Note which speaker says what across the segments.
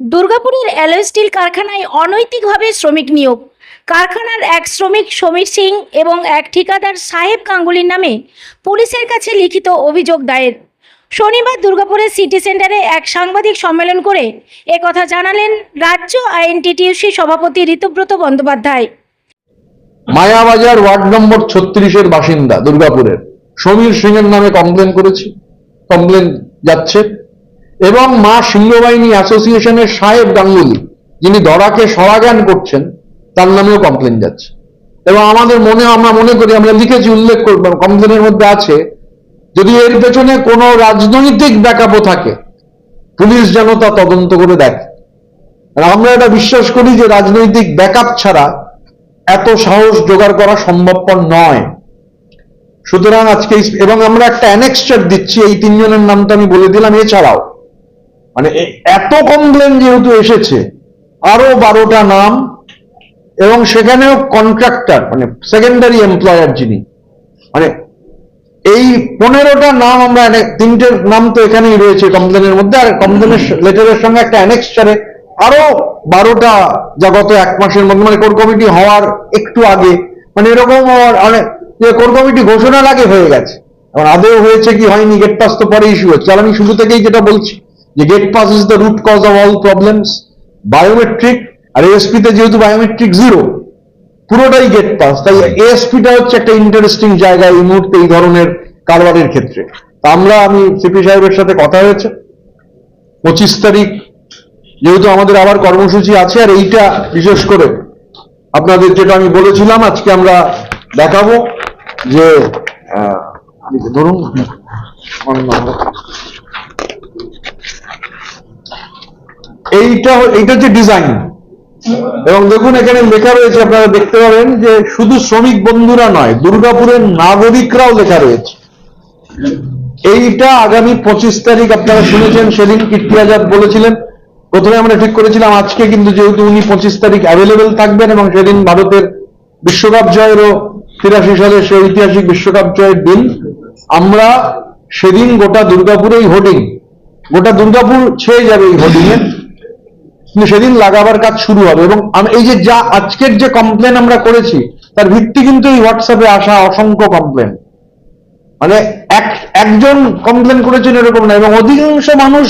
Speaker 1: দুর্গাপুরের alloy still কারখানায় অনৈতিকভাবে শ্রমিক নিয়োগ। কারখানার এক শ্রমিক সমীর সিং এবং এক ঠিকাদার সাহেব গাঙ্গুলির নামে পুলিশের কাছে লিখিত অভিযোগ দায়ের। শনিবার দুর্গাপুরের সিটি সেন্টারে এক সাংবাদিক সম্মেলন করে একথা জানালেন রাজ্য আইএনটিটিউসি সভাপতি ঋতুব্রত বন্দ্যোপাধ্যায়।
Speaker 2: মায়াবাজার ওয়ার্ড নম্বর ছত্রিশের বাসিন্দা দুর্গাপুরের। সমীর সিং এর নামে কমপ্লেন করেছি, কমপ্লেন যাচ্ছে। এবং মা সিংহবাহিনী অ্যাসোসিয়েশনের সাহেব গাঙ্গুলি, যিনি দরাকে সরাজ্ঞান করছেন, তার নামেও কমপ্লেন যাচ্ছে। এবং আমাদের মনে, আমরা মনে করি, আমরা লিখেছি, উল্লেখ করব কমপ্লেনের মধ্যে আছে, যদি এর পেছনে কোনো রাজনৈতিক ব্যাকআপও থাকে, পুলিশ যেন তা তদন্ত করে দেখে। আর আমরা এটা বিশ্বাস করি যে রাজনৈতিক ব্যাকআপ ছাড়া এত সাহস জোগাড় করা সম্ভবপর নয়। সুতরাং আজকে এবং আমরা একটা অ্যানেক্সচার দিচ্ছি, এই তিনজনের নামটা আমি বলে দিলাম, এছাড়াও মানে এত কমপ্লেন যেহেতু এসেছে, আরও বারোটা নাম, এবং সেখানেও কন্ট্রাক্টর মানে সেকেন্ডারি এমপ্লয়ার যিনি মানে এই পনেরোটা নাম আমরা তিনটের নাম তো এখানেই রয়েছে কমপ্লেনের মধ্যে, আর কমপ্লেনের লেটারের সঙ্গে একটা অ্যানেক্সচারে আরও বারোটা যা গত এক মাসের মধ্যে মানে কোর কমিটি হওয়ার একটু আগে মানে এরকম আর- অনেক যে কোর কমিটি ঘোষণার আগে হয়ে গেছে। এখন আদেও হয়েছে কি হয়নি গেট পাস তো পরে ইস্যু হচ্ছে। আর আমি শুরু থেকেই যেটা বলছি যে gate pass is the root cause of all problems biometric R SP তে যেহেতু বায়োমেট্রিক জিরো পুরোটাই গেট পাস তাই এএসপিটা হচ্ছে একটা ইন্টারেস্টিং জায়গা এই মুহূর্তে এই ধরনের কারবারের ক্ষেত্রে। তা আমরা আমি সিপি সাহেবের সাথে কথা হয়েছে পঁচিশ তারিখ যেহেতু আমাদের আবার কর্মসূচি আছে আর এইটা বিশেষ করে আপনাদের যেটা আমি বলেছিলাম আজকে আমরা দেখাবো যে ধরুন আমার নামটা। এইটা এইটা হচ্ছে ডিজাইন এবং দেখুন, এখানে লেখা রয়েছে, আপনারা দেখতে পাবেন যে শুধু শ্রমিক বন্ধুরা নয়, দুর্গাপুরের নাগরিকরাও লেখা রয়েছে। এইটা আগামী পঁচিশ তারিখ আপনারা শুনেছেন, সেদিন কীর্তি আজাদ বলেছিলেন। প্রথমে আমরা ঠিক করেছিলাম, আজকে কিন্তু যেহেতু উনি পঁচিশ তারিখ অ্যাভেলেবেল থাকবেন এবং সেদিন ভারতের বিশ্বকাপ জয়েরও তিরাশি সালের সেই ঐতিহাসিক বিশ্বকাপ জয়ের দিন। আমরা সেদিন গোটা দুর্গাপুরে এই হোর্ডিং গোটা দুর্গাপুর ছেয়ে যাবে এই হোর্ডিং এ কিন্তু সেদিন লাগাবার কাজ শুরু হবে এবং এই যে যা আজকের যে কমপ্লেন আমরা করেছি, তার ভিত্তি কিন্তু এই হোয়াটসঅ্যাপে আসা অসংখ্য কমপ্লেন মানে এক একজন কমপ্লেন করেছেন এরকম না, এবং অধিকাংশ মানুষ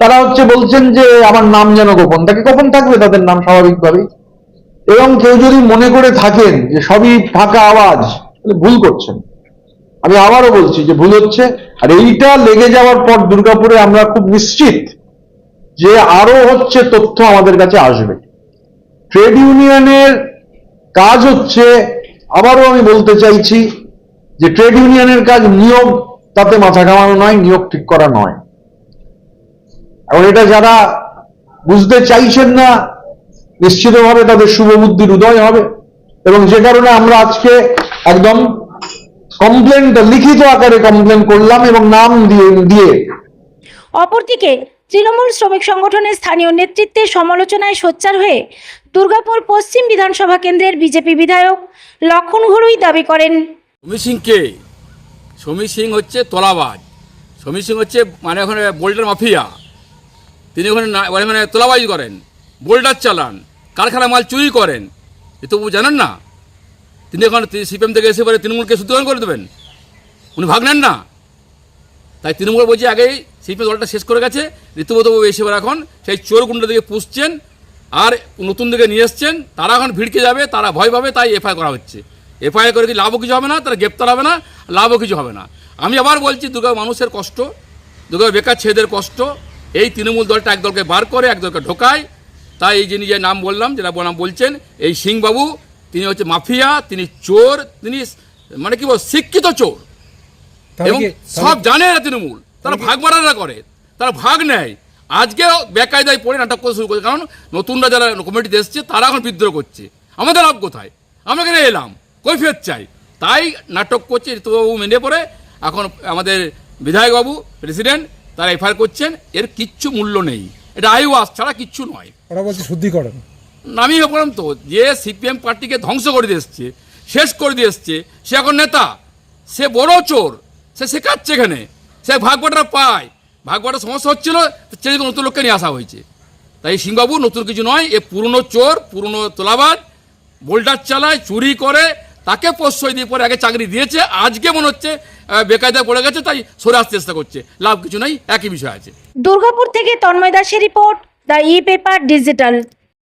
Speaker 2: তারা হচ্ছে বলছেন যে, আমার নাম যেন গোপন তাকে গোপন থাকবে তাদের নাম স্বাভাবিকভাবেই। এবং কেউ যদি মনে করে থাকেন যে সবই ফাঁকা আওয়াজ ভুল করছেন। আমি আবারও বলছি যে ভুল হচ্ছে, আর এইটা লেগে যাওয়ার পর দুর্গাপুরে আমরা খুব নিশ্চিত যে আরও হচ্ছে তথ্য আমাদের কাছে আসবে। ট্রেড ইউনিয়নের কাজ হচ্ছে, আবারও আমি বলতে চাইছি যে ট্রেড ইউনিয়নের কাজ নিয়োগ তাতে মাথা ঘামানো নয়, নিয়োগ ঠিক করা নয়। এখন এটা যারা বুঝতে চাইছেন না, নিশ্চিতভাবে তাদের শুভবুদ্ধির উদয় হবে। এবং যে কারণে আমরা আজকে একদম কমপ্লেনটা লিখিত আকারে কমপ্লেন করলাম এবং নাম দিয়ে দিয়ে
Speaker 1: অপরদিকে তৃণমূল শ্রমিক সংগঠনের স্থানীয় নেতৃত্বের সমালোচনায় সোচ্চার হয়ে দুর্গাপুর পশ্চিম বিধানসভা কেন্দ্রের বিজেপি বিধায়ক লক্ষণ ঘড়ুই দাবি করেন।
Speaker 3: সমীর সিং কে? সমীর সিং হচ্ছে তোলাবাজ। সমীর সিং হচ্ছে মানে ওখানে বোল্ডার মাফিয়া। তিনি ওখানে মানে তোলাবাজি করেন, বোল্ডার চালান, কারখানা মাল চুরি করেন। এ তো জানেন না। তিনি এখন সিপিএম থেকে এসে পরে তৃণমূলকে সুতরাং করে দেবেন। উনি ভাগ নেন না। তাই তৃণমূল বলছে আগেই সিপিএম দলটা শেষ করে গেছে ঋতুব্রতবাবু এসে এখন সেই চোর গুন্ডা দিকে পুষছেন আর নতুন দিকে নিয়ে এসছেন, তারা এখন ভিড়কে যাবে, তারা ভয় পাবে, তাই এফআই করা হচ্ছে। এফআই করে কি লাভও কিছু হবে না, তারা গ্রেপ্তার হবে না, লাভও কিছু হবে না। আমি আবার বলছি, দুর্গা মানুষের কষ্ট, দুর্গা বেকার ছেলেদের কষ্ট, এই তৃণমূল দলটা একদলকে বার করে একদলকে ঢোকায়। তাই এই যিনি যে নাম বললাম, যেটা নাম বলছেন, এই সিংবাবু, তিনি হচ্ছে মাফিয়া, তিনি চোর, তিনি মানে কি বল শিক্ষিত চোর। এবং সব জানে না তৃণমূল। তারা ভাগ বাড়ারা করে তারা ভাগ নেয়। আজকেও বেকায়দায় পড়ে নাটক করে শুরু করছে কারণ নতুনরা যারা কমিটিতে এসছে তারা এখন বিদ্রোহ করছে। আমাদের লাভ কোথায়? আমরা কেন এলাম? কৈফিয়ত চাই। তাই নাটক করছে ঋতুবাবু মেনে পড়ে এখন আমাদের বিধায়কবাবু প্রেসিডেন্ট তারা এফআইআর করছেন। এর কিচ্ছু মূল্য নেই। এটা আইওয়াস ছাড়া কিচ্ছু নয়।
Speaker 4: ওরা বলছে শুদ্ধিকরণ
Speaker 3: আমি বললাম তো যে সিপিএম পার্টিকে ধ্বংস করে দিয়ে এসছে শেষ করে দিয়ে এসছে সে এখন নেতা সে বড় চোর। সে শেখাচ্ছে এখানে। সে ভাগবাটা পায়। ভাগবাটা সমস্যা হচ্ছিল জন্য নতুন লোককে নিয়ে আসা হয়েছে। তাই সিংবাবু নতুন কিছু নয় এ পুরনো চোর পুরনো তোলাবাজ বোল্ডার চালায় চুরি করে তাকে প্রশ্রয় দিয়ে পরে আগে চাকরি দিয়েছে। আজকে মনে হচ্ছে আহ, বেকায়দায় পড়ে গেছে তাই সরে আসতে চেষ্টা করছে। লাভ কিছু নাই একই বিষয় আছে।
Speaker 1: দুর্গাপুর থেকে তন্ময় দাসের report the E paper digital.